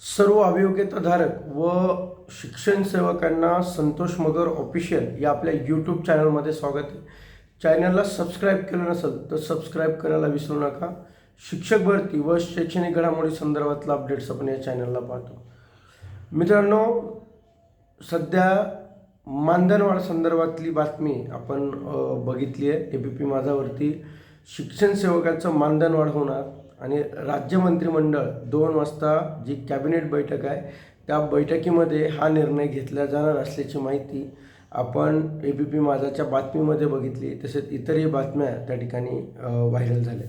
सर्व अभियोग्यताधारक व शिक्षण सेवकांना संतोष मगर ऑफिशियल या आपल्या यूट्यूब चॅनलमध्ये स्वागत आहे. चॅनलला सबस्क्राईब केलं नसेल तर सबस्क्राईब करायला विसरू नका. शिक्षक भरती व शैक्षणिक घडामोडी संदर्भातला अपडेट्स आपण या चॅनलला पाहतो. मित्रांनो सध्या मानधनवाढ संदर्भातली बातमी आपण बघितली आहे. ए बी पी माझावरती शिक्षण सेवकांचं मानधनवाढ होणार. आणि राज्य मंत्रिमंडळ दोन वाजता जी कॅबिनेट बैठक आहे त्या बैठकीमध्ये हा निर्णय घेतला जाणार असल्याची माहिती आपण ए बी पी माझाच्या बातमीमध्ये बघितली तसेच इतरही बातम्या त्या ठिकाणी व्हायरल झाल्या.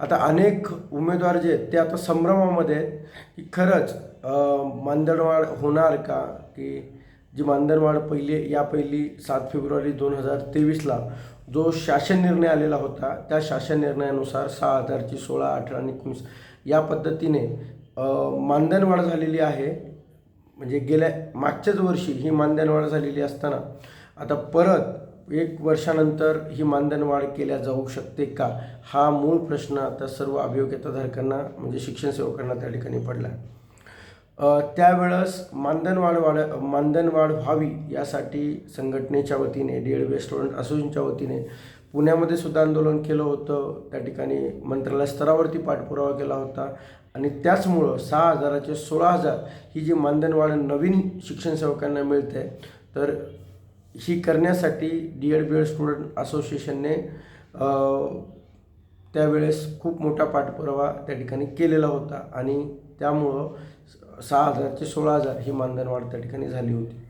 आता अनेक उमेदवार जे आहेत ते आता संभ्रमामध्ये आहेत की खरंच अं, मानधनवाढ होणार का? की जी मानधनवाढ पहिली या पहिली सात फेब्रुवारी दोन हजार तेवीसला जो शासन निर्णय आलेला होता त्या शासन निर्णयानुसार सहा हजारची सोळा अठरा आणि एकोणीस या पद्धतीने मानधनवाढ झालेली आहे. म्हणजे गेल्या मागच्याच वर्षी ही मानधनवाढ झालेली असताना आता परत एक वर्षानंतर ही मानधनवाढ केल्या जाऊ शकते का? हा मूळ प्रश्न आता सर्व अभियोग्यताधारकांना म्हणजे शिक्षण सेवकांना त्या ठिकाणी पडला. आहे त्यावेळेस मानधनवाढ वाढ मानधनवाढ व्हावी यासाठी संघटनेच्या वतीने डी एड बी स्टुडंट असोसिएशनच्या वतीने पुण्यामध्ये सुद्धा आंदोलन केलं होतं. त्या ठिकाणी मंत्रालय स्तरावरती पाठपुरावा केला होता. आणि त्याचमुळं सहा हजाराचे सोळा हजार ही जी मानधनवाढ नवीन शिक्षण सेवकांना मिळते तर ही करण्यासाठी D Ed B Ed student असोसिएशनने त्यावेळेस खूप मोठा पाठपुरावा त्या ठिकाणी केलेला होता. आणि त्यामुळं सहा हजार ते सोळा हजार ही मानधनवाढ त्या ठिकाणी झाली होती.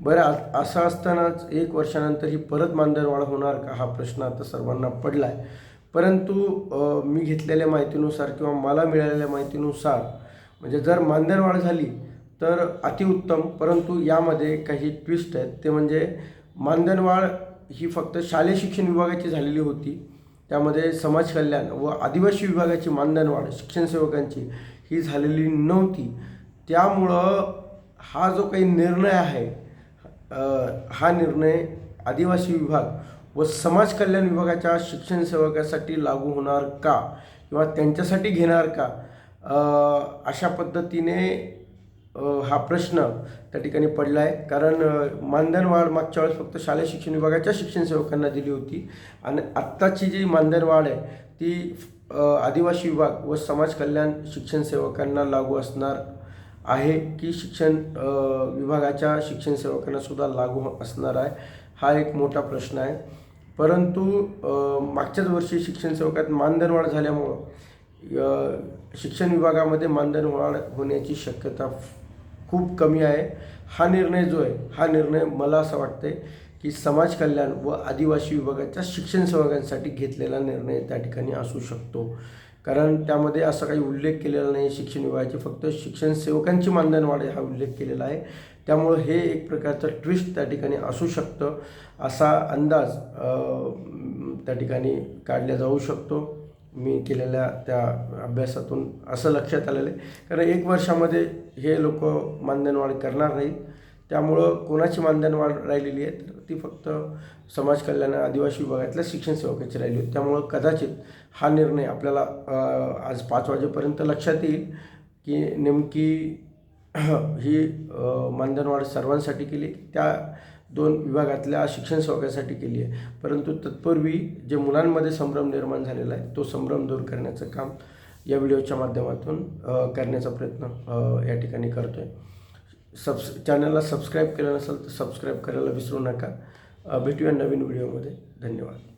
बरं असं असतानाच एक वर्षानंतर ही परत मानधनवाढ होणार का? हा प्रश्न आता सर्वांना पडला आहे परंतु मी घेतलेल्या माहितीनुसार किंवा मला मिळालेल्या माहितीनुसार म्हणजे जर मानधनवाढ झाली तर अतिउत्तम परंतु यामध्ये काही ट्विस्ट आहेत. ते म्हणजे मानधनवाढ ही फक्त शालेय शिक्षण विभागाची झालेली होती. त्यामध्ये समाज कल्याण व आदिवासी विभागाची मानधनवाढ शिक्षण सेवकांची ही झालेली नव्हती. त्यामुळं हा जो काही निर्णय आहे हा निर्णय आदिवासी विभाग व समाज कल्याण विभागाच्या शिक्षण सेवकासाठी लागू होणार का? किंवा त्यांच्यासाठी घेणार का? अशा पद्धतीने हा प्रश्न त्या ठिकाणी पडला आहे कारण अ, मानधनवाढ मागच्या वेळेस फक्त शालेय शिक्षण विभागाच्या शिक्षण सेवकांना दिली होती. आणि आत्ताची जी मानधनवाढ आहे ती आदिवासी विभाग व समाज कल्याण शिक्षण सेवकांना लागू असणार आहे की शिक्षण विभागाच्या शिक्षण सेवकांना सुद्धा लागू असणार आहे? हा एक मोठा प्रश्न आहे. परंतु मागच्याच वर्षी शिक्षण सेवकात मानधनवाढ झाल्यामुळं शिक्षण विभागामध्ये मानधनवाढ होण्याची शक्यता खूप कमी आहे. हा निर्णय जो आहे हा निर्णय मला असं वाटते की समाज कल्याण व आदिवासी विभागाच्या शिक्षण सहभागांसाठी घेतलेला निर्णय त्या ठिकाणी असू शकतो. कारण त्यामध्ये असा काही उल्लेख केलेला नाही शिक्षण विभागाचे फक्त शिक्षण सेवकांची मानधन वाढ हा उल्लेख केलेला आहे. त्यामुळं हे एक प्रकारचं ट्विस्ट त्या ठिकाणी असू शकतं असा अंदाज त्या ठिकाणी काढला जाऊ शकतो. मी केलेल्या त्या अभ्यासातून असं लक्षात आलेलं आहे. कारण एक वर्षामध्ये हे लोक मानधनवाढ करणार नाहीत. त्यामुळं कोणाची मानधन वाढ राहिलेली आहे तर ती फक्त समाज कल्याण आदिवासी विभागातल्या शिक्षण सेवकाची राहिली होती त्यामुळं कदाचित हा निर्णय आपल्याला आज पाच वाजेपर्यंत लक्षात येईल की नेमकी ही मानधन मानधनवाढ सर्वांसाठी केली त्या दोन विभागातल्या शिक्षण सेवकासाठी केली आहे. परंतु तत्पूर्वी जे मुलांमध्ये संभ्रम निर्माण झालेला आहे तो संभ्रम दूर करण्याचं काम या व्हिडिओच्या माध्यमातून करण्याचा प्रयत्न या ठिकाणी करतो आहे सबस चॅनलला सबस्क्राईब केलं नसेल तर सबस्क्राईब करायला विसरू नका. भेटूया नवीन व्हिडिओमध्ये. धन्यवाद.